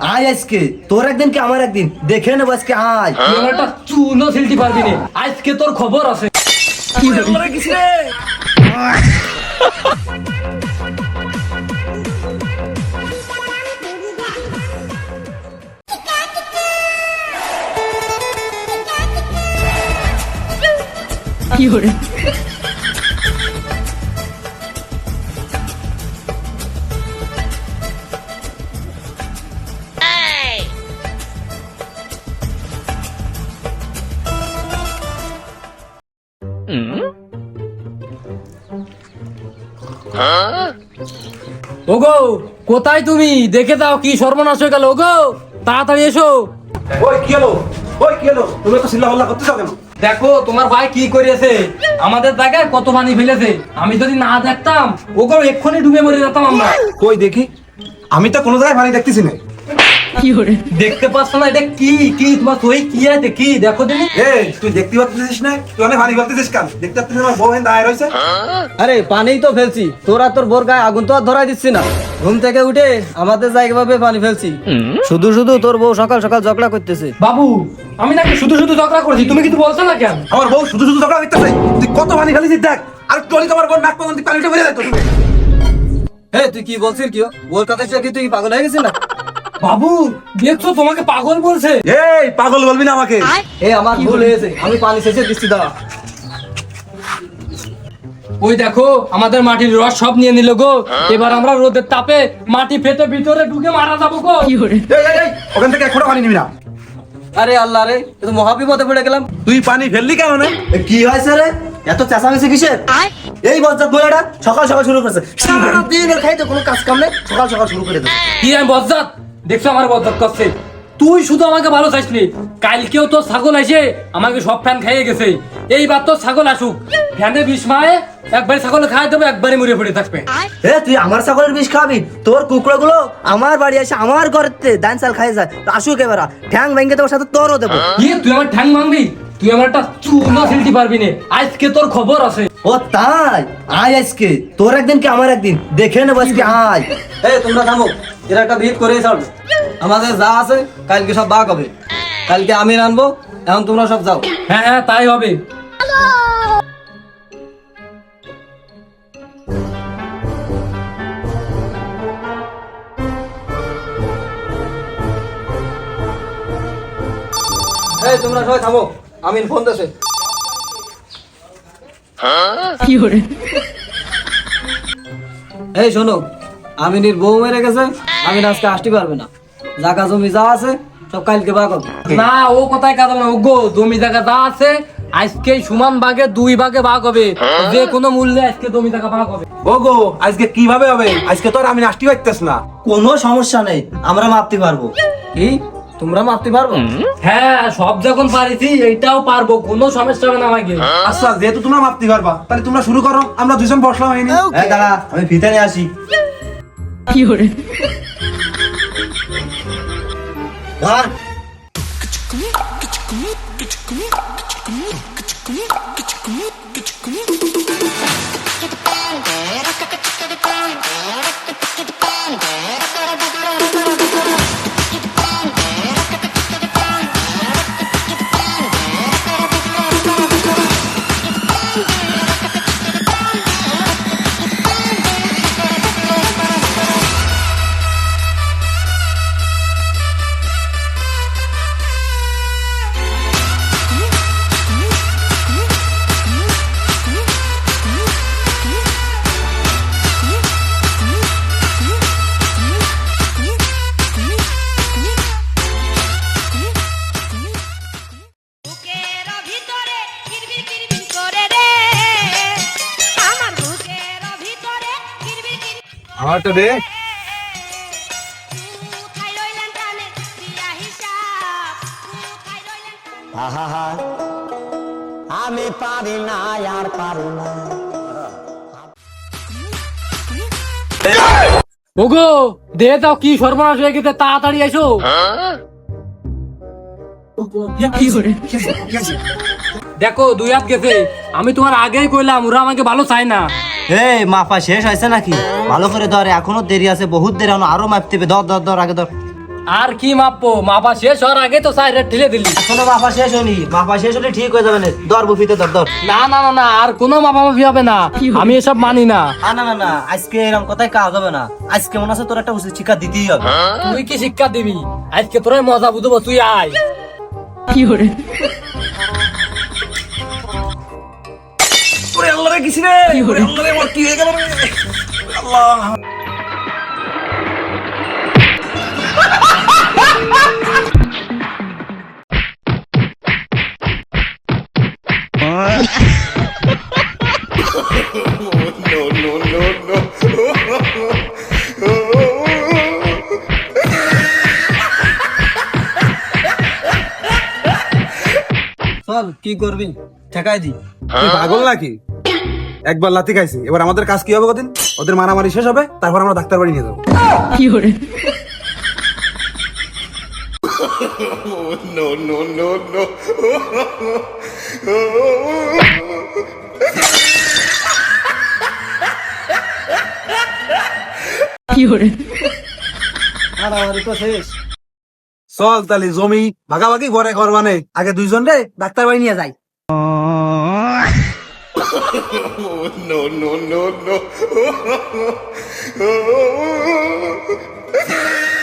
আয় আজকে তোর একদিন কি আমার একদিন? দেখে নেব আজকে আয়। তুই একটা চুলও ছিলতে পারবি না। আজকে তোর খবর আছে। ওগো কোথায় তুমি? দেখে দাও কি সর্বনাশ হয়ে গেল। ওগো তাড়াতাড়ি এসো। ওই কি হলো? ওই কি হলো? তুমি তো চিল্লা পাল্লা করতেছো কেন? দেখো তোমার ভাই কি করেছে আমাদের জায়গায় কত পানি ফেলেছে। আমি যদি না দেখতাম ওগো এক্ষুনি ডুবে মরে যেতাম আমরা। কই দেখি? আমি তো কোনো জায়গায় পানি দেখতেছি না। দেখতে পাচ্ছ না এটা কি? কি তোমার তুই কি আছে? কি? দেখো তুমি এই তুই দেখতে পাচ্ছিস না? তুই অনেক পানি ফেলতেছিস কেন? দেখতে পাচ্ছিস আমার বউ হেন দাঁড়ায় রয়েছে? আরে পানিই তো ফেলছি। তোরা তোর বোর গায়ে আগুন তো আর ধরাই দিচ্ছি না। ঘুম থেকে উঠে আমাদের জায়গা ভাবে পানি ফেলছি। শুধু শুধু তোর বউ সকাল সকাল ঝগড়া করতেছে। বাবু আমি নাকি শুধু শুধু ঝগড়া করছি? তুমি কিছু বলছো না কেন? আমার বউ শুধু শুধু ঝগড়া করতেছে। তুই কত পানি ফেলেছিস দেখ। আর টলি তোমার বোন নাক পর্যন্ত পানি উঠে বেরিয়ে যায় তোর হে তুই কি বলছিস কি ওর কথা শুনে কি তুই পাগল হয়ে গেছিস না? বাবু দেখছ তোমাকে পাগল বলছে? এই পাগল বলবি না আমাকে। এ আমার ভুল হয়েছে আমি পানি শেষে দিচ্ছি দাঁড়া ওই দেখো আমাদের মাটির রস সব নিয়ে নিল গো। এবার আমরা রোদের তাপে মাটি ফেটে ভিতরে ঢুকে মারা যাব গো। এই এই এই ওখান থেকে ফোঁটা পানি নিবি না। আরে আল্লাহ রে তো মহাবিপদে পড়ে গেলাম। তুই পানি ফেললি কেন না কি হয়েছে রে? এত চেঁচামেচি কিসের? এই বজ্জাত বইটা সকাল সকাল শুরু করেছে। সারা দিন এর খাইতে কোনো কাজ কাম নেই সকাল সকাল শুরু করে দেবে। কি আমি বজ্জাত? দেখছ আমার বজ্জাত করছে। তুই শুধু আমাকে ভালো চাইসনি কালকেও তো ছাগল এসে আমাকে সব ফ্যান খাইয়ে গেছে। এইবার তো ছাগল আসুক। ফ্যানে বিষ মায়ে একবারে ছাগল খাই দেবো একবারে মরে পড়ে থাকবে। এ তুই আমার ছাগলের বিষ খাবি? তোর কুকুরো গুলো আমার বাড়ি এসে আমার ঘরেতে দান চাল খাই যায়। আসুক এবার ঠ্যাং ভেঙে দেবো সাথে তোরও দেবো। কি তুই আমার ঠ্যাং ভাঙবি? তুই আমার একটা চুলও ছিলতে পারবি না। আজকে তোর খবর আছে। ও তাই? আয় আজকে। তোর একদিন কি আমার একদিন? দেখে নেব আজকে আয়। এই তোমরা থামো। এরা একটা ভিত করে ছাড়বে। আমাদের যা আছে কালকে সব বাঘ হবে। কালকে আমি রানবো এখন তোমরা সব যাও। হ্যাঁ হ্যাঁ তাই হবে। এই তোমরা সবাই থামো। আমি ফোন দেছে। এই শোনো আমিনীর বউ মেরে গেছে। আমি আজকে আসতে পারবে না। জায়গা জমি যা আছে সব কালকে হবে। না ও কোথায় কাজ না গো জমি জায়গা যা আছে আজকে সমান ভাগে দুই ভাগে ভাগ হবে। যে কোনো মূল্যে আজকে জমি জায়গা ভাগ হবে। ও গো আজকে কীভাবে হবে? আজকে তো আর আমি নাস্তি পাইতেছ না। কোনো সমস্যা নেই আমরা মাপতে পারব। কি? তোমরা মাপতে পারব? হ্যাঁ সব যখন পারিছি এইটাও পারব। কোনো সমস্যা হবে না আমাকে। আচ্ছা যেহেতু তোমরা মাপতে পারবা তাহলে তোমরা শুরু করো। আমরা দুজন বসলাম হয়নি এই দাঁড়া আমি ফিতে নিয়ে আসি। ধর। বুকের আমার তো দে আমি পারি না আর পারি না। ওগো দে দাও কি সর্বনাশ হয়ে গেছে তাড়াতাড়ি এসো। দেখো দুই হাত গেছে। আমি তোমার আগেই কইলাম ওরা আমাকে ভালো চায় না। এই মাপা শেষ হয়েছে নাকি? ভালো করে ধর এখনও দেরি আছে বহুত দেরি এখনও আরও মাপতে হবে ধর ধর ধর আগে ধর। আর কি মাপবো মাপা শেষ হওয়ার আগে তো সাইড ঠেলে দিলি। এখনও মাপা শেষ হয়নি। মাপা শেষ হলে ঠিক হয়ে যাবে না। দর বুফিতে দর দর না না না না আর কোনো মাপামাপি হবে না। আমি এসব মানি না। না না না আজকে এরকম কথাই কাজ হবে না। আজকে মনে আছে তোর একটা উচিত শিক্ষা দিতেই হবে। তুই কি শিক্ষা দিবি? আজকে তোর মজা বুঝব তুই আয়। ওরে আল্লাহ রে কিছু রে। ওরে আল্লাহ রে আমার কি হয়ে গেল রে? আল্লাহ। চল কি করবি? ঠেকাই দি। তুই পাগল নাকি? একবার লাথি খাইছি। এবার আমাদের কাজ কি হবে কদিন? ওদের মারামারি শেষ হবে তারপর আমরা ডাক্তার বাড়ি নিয়ে যাব। মারামারি তো শেষ। চল তাহলে জমি ভাগাভাগি ঘরে ঘর মানে। আগে দুইজন রে ডাক্তার বাড়ি নিয়ে যাই। no, no, no, no.